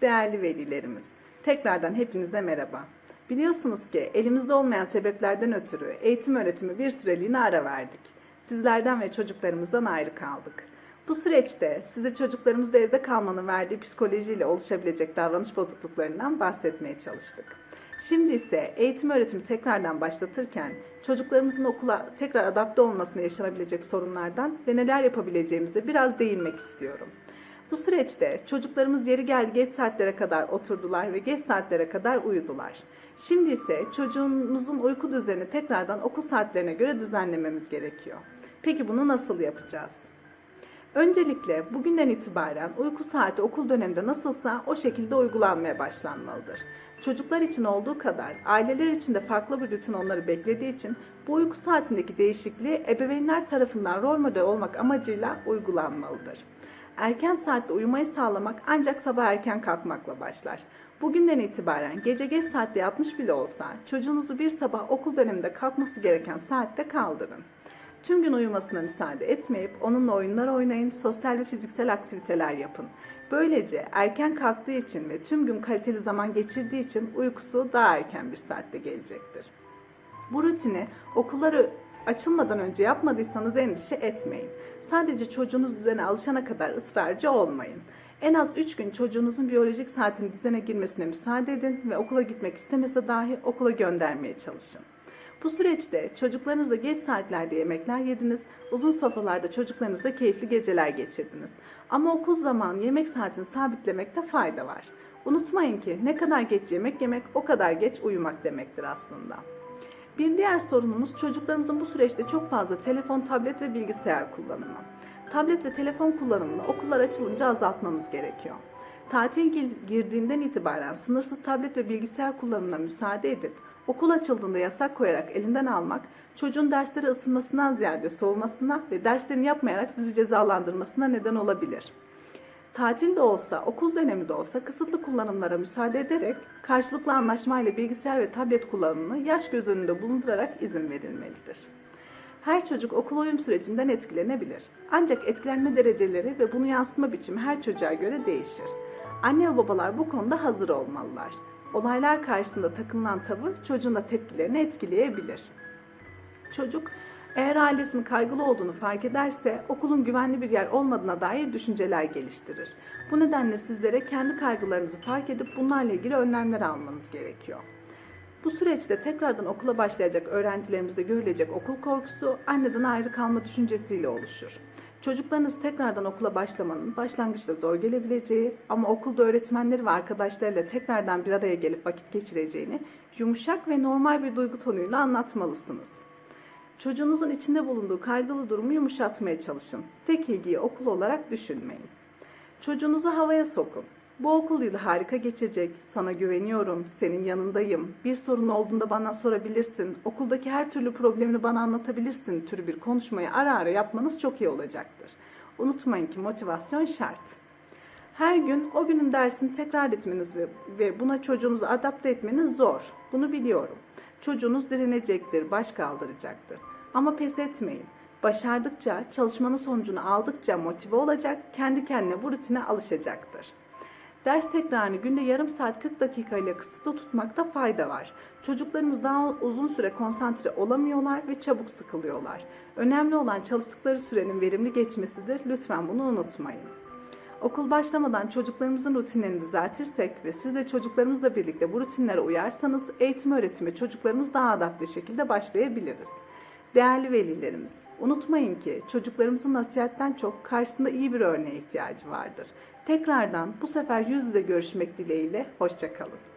Değerli velilerimiz, tekrardan hepinize merhaba. Biliyorsunuz ki elimizde olmayan sebeplerden ötürü eğitim öğretimi bir süreliğine ara verdik. Sizlerden ve çocuklarımızdan ayrı kaldık. Bu süreçte size çocuklarımızda evde kalmanın verdiği psikolojiyle oluşabilecek davranış bozukluklarından bahsetmeye çalıştık. Şimdi ise eğitim öğretimi tekrardan başlatırken çocuklarımızın okula tekrar adapte olmasına yaşanabilecek sorunlardan ve neler yapabileceğimize biraz değinmek istiyorum. Bu süreçte çocuklarımız yeri geldi geç saatlere kadar oturdular ve geç saatlere kadar uyudular. Şimdi ise çocuğumuzun uyku düzenini tekrardan okul saatlerine göre düzenlememiz gerekiyor. Peki bunu nasıl yapacağız? Öncelikle bugünden itibaren uyku saati okul döneminde nasılsa o şekilde uygulanmaya başlanmalıdır. Çocuklar için olduğu kadar aileler için de farklı bir rutin onları beklediği için bu uyku saatindeki değişikliği ebeveynler tarafından rol model olmak amacıyla uygulanmalıdır. Erken saatte uyumayı sağlamak ancak sabah erken kalkmakla başlar. Bugünden itibaren gece geç saatte yatmış bile olsa çocuğunuzu bir sabah okul döneminde kalkması gereken saatte kaldırın. Tüm gün uyumasına müsaade etmeyip onunla oyunlar oynayın, sosyal ve fiziksel aktiviteler yapın. Böylece erken kalktığı için ve tüm gün kaliteli zaman geçirdiği için uykusu daha erken bir saatte gelecektir. Bu rutini okulları açılmadan önce yapmadıysanız endişe etmeyin. Sadece çocuğunuz düzene alışana kadar ısrarcı olmayın. En az 3 gün çocuğunuzun biyolojik saatinin düzene girmesine müsaade edin ve okula gitmek istemese dahi okula göndermeye çalışın. Bu süreçte çocuklarınızla geç saatlerde yemekler yediniz, uzun sofralarda çocuklarınızla keyifli geceler geçirdiniz. Ama okul zamanı yemek saatini sabitlemekte fayda var. Unutmayın ki ne kadar geç yemek yemek o kadar geç uyumak demektir aslında. Bir diğer sorunumuz çocuklarımızın bu süreçte çok fazla telefon, tablet ve bilgisayar kullanımı. Tablet ve telefon kullanımını okullar açılınca azaltmamız gerekiyor. Tatil gir- girdiğinden itibaren sınırsız tablet ve bilgisayar kullanımına müsaade edip okul açıldığında yasak koyarak elinden almak çocuğun derslere ısınmasından ziyade soğumasına ve derslerini yapmayarak sizi cezalandırmasına neden olabilir. Tatil de olsa, okul dönemi de olsa kısıtlı kullanımlara müsaade ederek karşılıklı anlaşmayla bilgisayar ve tablet kullanımını yaş göz önünde bulundurarak izin verilmelidir. Her çocuk okul uyum sürecinden etkilenebilir. Ancak etkilenme dereceleri ve bunu yansıtma biçimi her çocuğa göre değişir. Anne ve babalar bu konuda hazır olmalılar. Olaylar karşısında takınılan tavır çocuğun da tepkilerini etkileyebilir. Çocuk eğer ailesinin kaygılı olduğunu fark ederse okulun güvenli bir yer olmadığına dair düşünceler geliştirir. Bu nedenle sizlere kendi kaygılarınızı fark edip bunlarla ilgili önlemler almanız gerekiyor. Bu süreçte tekrardan okula başlayacak öğrencilerimizde görülecek okul korkusu anneden ayrı kalma düşüncesiyle oluşur. Çocuklarınız tekrardan okula başlamanın başlangıçta zor gelebileceği ama okulda öğretmenleri ve arkadaşlarıyla tekrardan bir araya gelip vakit geçireceğini yumuşak ve normal bir duygu tonuyla anlatmalısınız. Çocuğunuzun içinde bulunduğu kaygılı durumu yumuşatmaya çalışın. Tek ilgiyi okul olarak düşünmeyin. Çocuğunuzu havaya sokun. Bu okul yılı harika geçecek. Sana güveniyorum. Senin yanındayım. Bir sorun olduğunda bana sorabilirsin. Okuldaki her türlü problemini bana anlatabilirsin. Türü bir konuşmayı ara ara yapmanız çok iyi olacaktır. Unutmayın ki motivasyon şart. Her gün o günün dersini tekrar etmeniz ve, ve buna çocuğunuzu adapte etmeniz zor. Bunu biliyorum. Çocuğunuz direnecektir, baş kaldıracaktır. Ama pes etmeyin. Başardıkça, çalışmanın sonucunu aldıkça motive olacak, kendi kendine bu rutine alışacaktır. Ders tekrarını günde yarım saat 40 dakika ile kısıtlı tutmakta fayda var. Çocuklarımız daha uzun süre konsantre olamıyorlar ve çabuk sıkılıyorlar. Önemli olan çalıştıkları sürenin verimli geçmesidir. Lütfen bunu unutmayın. Okul başlamadan çocuklarımızın rutinlerini düzeltirsek ve siz de çocuklarımızla birlikte bu rutinlere uyarsanız eğitim öğretime çocuklarımız daha adapte şekilde başlayabiliriz. Değerli velilerimiz, unutmayın ki çocuklarımızın nasihatten çok karşısında iyi bir örneğe ihtiyacı vardır. Tekrardan bu sefer yüz yüze görüşmek dileğiyle, hoşçakalın.